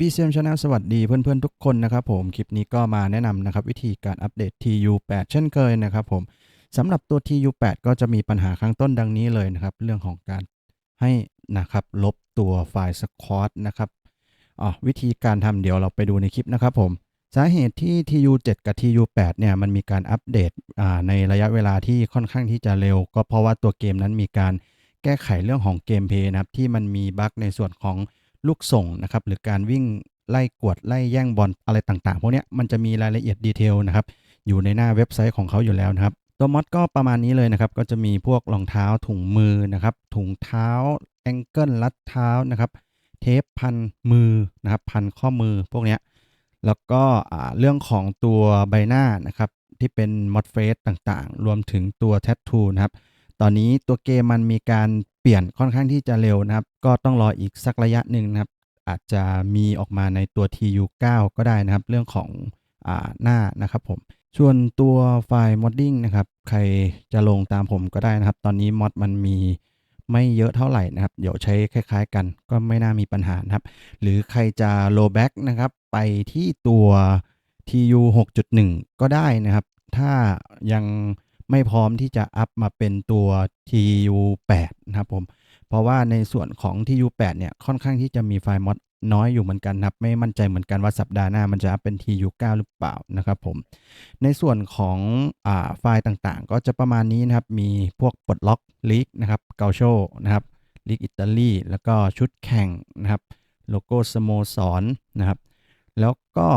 BCM Channel สวัสดีเพื่อนๆทุกคนนะครับผม คลิปนี้ก็มาแนะนำนะครับวิธีการอัปเดต TU8 เช่นเคยนะครับผมสำหรับตัว TU8 ก็จะมีปัญหาข้างต้นดังนี้เลยนะครับ เรื่องของการให้นะครับลบตัวไฟล์ squat นะครับอ๋อวิธีการทำเดี๋ยวเราไปดูในคลิปนะครับผมสาเหตุที่ TU7 กับ TU8 เนี่ยมันมีการอัปเดตอ่าในระยะเวลาที่ค่อนข้างที่จะเร็ว ก็เพราะว่าตัวเกมนั้นมีการแก้ไขเรื่องของเกมเพย์นะครับที่มันมีบั๊กในส่วนของ ลูกส่งนะครับหรือการวิ่งไล่กวดไล่แย่งบอลอะไรต่างๆพวกนี้มันจะมีรายละเอียดดีเทลนะครับอยู่ในหน้าเว็บไซต์ของเขาอยู่แล้วนะครับ ตัวมอดก็ประมาณนี้เลยนะครับ ก็จะมีพวกรองเท้าถุงมือนะครับ ถุงเท้าแองเกิลรัดเท้านะครับ เทปพันมือนะครับ พันข้อมือพวกนี้แล้วก็เรื่องของตัวใบหน้านะครับ ที่เป็นมอดเฟสต่างๆ รวมถึงตัวแท t ทูนะครับ ตอนนี้ตัวเกมมันมีการ ปลี่ยนค่อนข้างที่จะเร็วนะครับ ก็ต้องรออีกสักระยะหนึ่งนะครับ อาจจะมีออกมาในตัว TU9 ก็ได้นะครับ เรื่องของอหน้านะครับผม ส่วนตัวไฟล์ modding นะครับ ใครจะลงตามผมก็ได้นะครับ ตอนนี้มอดมันมีไม่เยอะเท่าไหร่นะครับ เดี๋ยวใช้คล้าย ๆ กัน ก็ไม่น่ามีปัญหาครับ หรือใครจะ roll back นะครับ ไปที่ตัว TU 6.1 ก็ได้นะครับ ถ้ายัง ไม่พร้อมที่จะอัพมาเป็นตัว TU 8 นะครับผม เพราะว่าในส่วนของ TU 8 เนี่ยค่อนข้างที่จะมีไฟล์มอดน้อยอยู่เหมือนกันนะครับ ไม่มั่นใจเหมือนกันว่าสัปดาห์หน้ามันจะอัพเป็น TU 9 หรือเปล่านะครับผม ในส่วนของอไฟล์ต่างๆ ก็จะประมาณนี้นะครับ มีพวกปลดล็อกลีกนะครับเกาโชนะครับลีกอิตาลีแล้วก็ชุดแข่งนะครับโลโก้สโมสรนนะครับ แล้วก็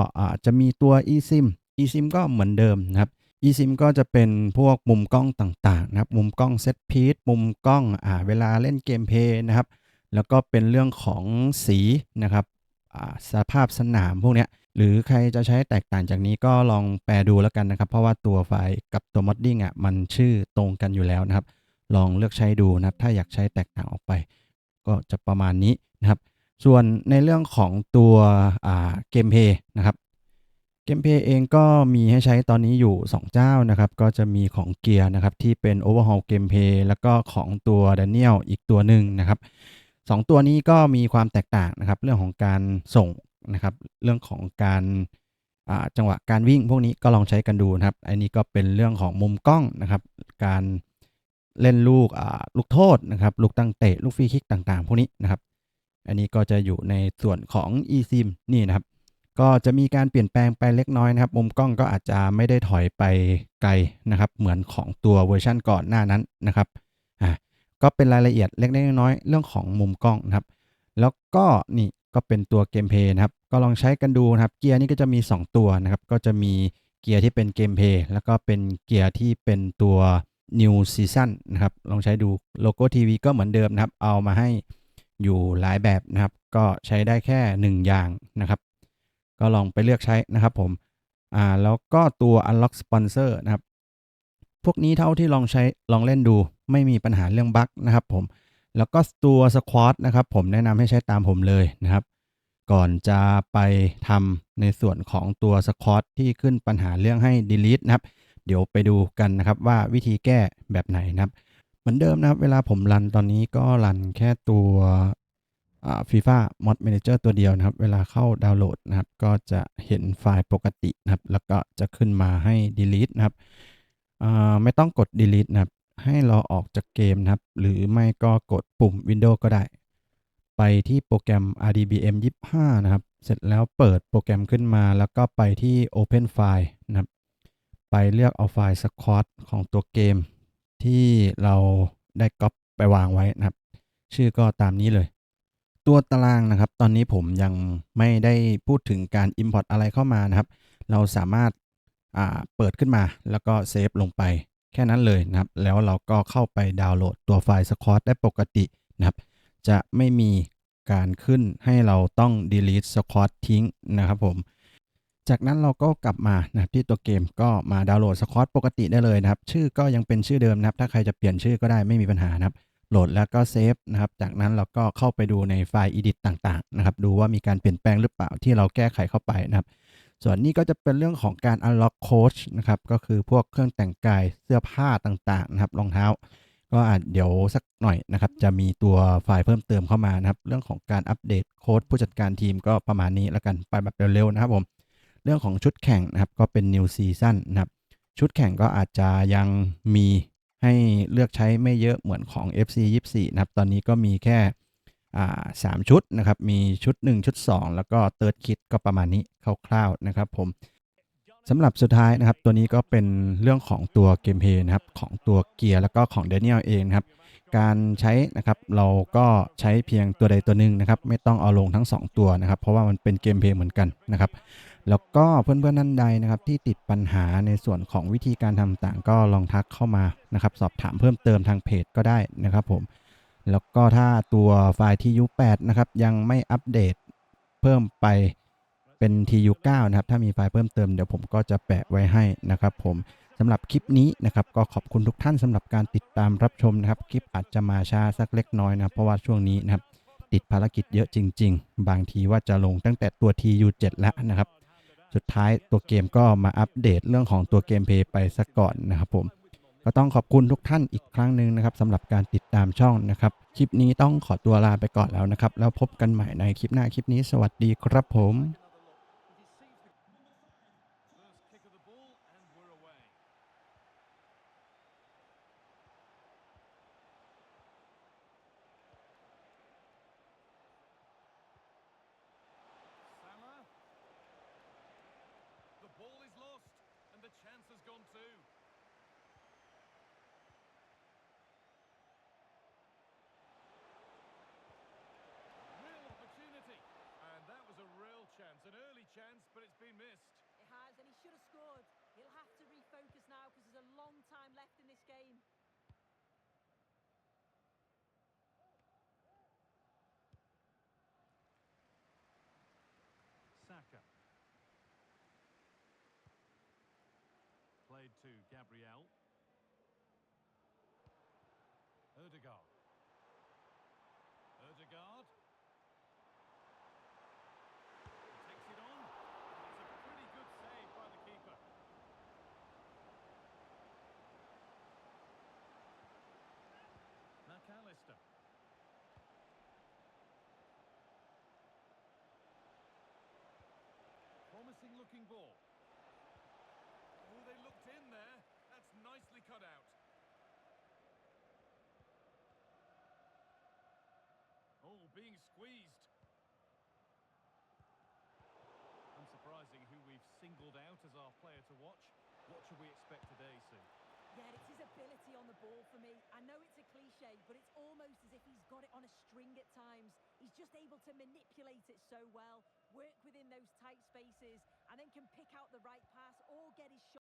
จะมีตัว eSIM eSIM ก็เหมือนเดิมนะครับ eSIM ก็จะเป็นพวกมุมกล้องต่างๆนะครับ มุมกล้องเซตพีซมุมกล้องอ่าเวลาเล่นเกมเพย์นะครับ แล้วก็เป็นเรื่องของสีนะครับอ่าสภาพสนามพวกนี้หรือใครจะใช้แตกต่างจากนี้ก็ลองแปลดูแล้วกันนะครับ เพราะว่าตัวไฟล์กับตัว modding อะมันชื่อตรงกันอยู่แล้วนะครับ ลองเลือกใช้ดูนะครับ ถ้าอยากใช้แตกต่างออกไป ก็จะประมาณนี้นะครับ ส่วนในเรื่องของตัวเกมเพย์นะครับ เกมเพย์เองก็มีให้ใช้ตอนนี้อยู่ 2 เจ้านะครับ ก็จะมีของเกียร์นะครับ ที่เป็น Overhaul Gameplay แล้วก็ของตัว Daniel อีกตัวหนึ่งนะครับสองตัวนี้ก็มีความแตกต่างนะครับ เรื่องของการส่งนะครับ เรื่องของการจังหวะการวิ่งพวกนี้ก็ลองใช้กันดูนะครับ อันนี้ก็เป็นเรื่องของมุมกล้องนะครับ การเล่นลูกลูกโทษนะครับ ลูกตั้งเตะ ลูกฟรีคิกต่างๆ พวกนี้นะครับ อันนี้ก็จะอยู่ในส่วนของ eSIM นี่นะครับ ก็จะมีการเปลี่ยนแปลงไปเล็กน้อยนะครับ มุมกล้องก็อาจจะไม่ได้ถอยไปไกลนะครับ เหมือนของตัวเวอร์ชันก่อนหน้านั้นนะครับอ่าก็เป็นรายละเอียดเล็กๆน้อยๆเรื่องของมุมกล้องนะครับ แล้วก็นี่ก็เป็นตัวเกมเพย์นะครับ ก็ลองใช้กันดูนะครับ เกียร์นี่ก็จะมี 2 ตัวนะครับ ก็จะมีเกียร์ที่เป็นเกมเพย์แล้วก็เป็นเกียร์ที่เป็นตัว New Season นะครับ ลองใช้ดูโลโก้ทีวีก็เหมือนเดิมนะครับ เอามาให้อยู่หลายแบบนะครับ ก็ใช้ได้แค่ 1 อย่างนะครับ ก็ลองไปเลือกใช้นะครับผมอ่าแล้วก็ตัว Unlock Sponsor นะครับ พวกนี้เท่าที่ลองใช้ลองเล่นดู ไม่มีปัญหาเรื่องบั๊กนะครับผมแล้วก็ตัว Squad นะครับผมแนะนำให้ใช้ตามผมเลยนะครับ ก่อนจะไปทำในส่วนของตัว Squad ที่ขึ้นปัญหาเรื่องให้ delete นะครับ เดี๋ยวไปดูกันนะครับว่าวิธีแก้แบบไหนนะครับ เหมือนเดิมนะครับ เวลาผมรันตอนนี้ก็รันแค่ตัว ฟีฟ่า mod manager ตัวเดียวนะครับ เวลาเข้าดาวน์โหลดนะครับ ก็จะเห็นไฟล์ปกตินะครับ แล้วก็จะขึ้นมาให้ delete นะครับไม่ต้องกด delete นะครับ ให้เราออกจากเกมนะครับ หรือไม่ก็กดปุ่ม Windows ก็ได้ ไปที่โปรแกรม RDBM 25 นะครับ เสร็จแล้วเปิดโปรแกรมขึ้นมา แล้วก็ไปที่ Open File นะครับ ไปเลือกเอาไฟล์ Squad ของตัวเกม ที่เราได้ก๊อปไปวางไว้นะครับ ชื่อก็ตามนี้เลย ตัวตารางนะครับ ตอนนี้ผมยังไม่ได้พูดถึงการ Import อะไรเข้ามานะครับ เราสามารถเปิดขึ้นมาแล้วก็เซฟลงไปแค่นั้นเลยนะครับ แล้วเราก็เข้าไปดาวน์โหลดตัวไฟล์ Squad ได้ปกตินะครับ จะไม่มีการขึ้นให้เราต้อง delete Squad ทิ้งนะครับผม จากนั้นเราก็กลับมานะครับที่ตัวเกมก็มาดาวน์โหลด Squad ปกติได้เลยนะครับ ชื่อก็ยังเป็นชื่อเดิมนะครับ ถ้าใครจะเปลี่ยนชื่อก็ได้ไม่มีปัญหานะครับ โหลดแล้วก็เซฟนะครับ จากนั้นเราก็เข้าไปดูในไฟล์ edit ต่างๆนะครับ ดูว่ามีการเปลี่ยนแปลงหรือเปล่าที่เราแก้ไขเข้าไปนะครับ ส่วนนี้ก็จะเป็นเรื่องของการ unlock coach นะครับ ก็คือพวกเครื่องแต่งกายเสื้อผ้าต่างๆนะครับ รองเท้า ก็อาจเดี๋ยวสักหน่อยนะครับ จะมีตัวไฟล์เพิ่มเติมเข้ามานะครับ เรื่องของการอัปเดตโค้ดผู้จัดการทีมก็ประมาณนี้แล้วกัน ไปแบบเร็วๆนะครับผม เรื่องของชุดแข่งนะครับ ก็เป็น New Season นะครับ ชุดแข่งก็อาจจะยังมี ให้เลือกใช้ไม่เยอะเหมือนของ FC 24 นะครับ ตอนนี้ก็มีแค่สามชุดนะครับ มีชุด 1 ชุด 2 แล้วก็เติร์ดคิดก็ประมาณนี้คร่าวๆนะครับผมสำหรับสุดท้ายนะครับ ตัวนี้ก็เป็นเรื่องของตัวเกมเพย์นะครับ ของตัวเกียร์แล้วก็ของเดนิเอลเองนะครับ การใช้นะครับเราก็ใช้เพียงตัวใดตัวหนึ่งนะครับ ไม่ต้องเอาลงทั้ง 2 ตัวนะครับ เพราะว่ามันเป็นเกมเพย์เหมือนกันนะครับ แล้วก็เพื่อนๆท่นใดนะครับที่ติดปัญหาในส่วนของวิธีการทำต่างก็ลองทักเข้ามานะครับ สอบถามเพิ่มเติมทางเพจก็ได้นะครับผม แล้วก็ถ้าตัวไฟล์ TU8 นะครับยังไม่อัปเดตเพิ่มไปเป็น TU9 นะครับ ถ้ามีไฟล์เพิ่มเติมเดี๋ยวผมก็จะแปะไว้ให้นะครับผมสำหรับคลิปนี้นะครับ ก็ขอบคุณทุกท่านสำหรับการติดตามรับชมนะครับ คลิปอาจจะมาช้าสักเล็กน้อยนะเพราะว่าช่วงนี้นะครับ ติดภารกิจเยอะจริง ๆ บางทีว่าจะลงตั้งแต่ตัว TU7 แล้วนะครับ สุดท้ายตัวเกมก็มาอัปเดตเรื่องของตัวเกมเพย์ไปซะก่อนนะครับผมก็ต้องขอบคุณทุกท่านอีกครั้งหนึ่งนะครับสำหรับการติดตามช่องนะครับ คลิปนี้ต้องขอตัวลาไปก่อนแล้วนะครับ แล้วพบกันใหม่ในคลิปหน้าคลิปนี้สวัสดีครับผม chance has gone too. Real opportunity. And that was a real chance, an early chance, but it's been missed. It has, and he should have scored. He'll have to refocus now because there's a long time left in this game. Played to Gabriel. Erdegaard. Erdegaard. Takes it on. It's a pretty good save by the keeper. McAllister. Promising looking ball. Oh, being squeezed. Unsurprising who we've singled out as our player to watch. What should we expect today, Sue? Yeah, it's his ability on the ball for me. I know it's a cliche, but it's almost as if he's got it on a string at times. He's just able to manipulate it so well, work within those tight spaces, and then can pick out the right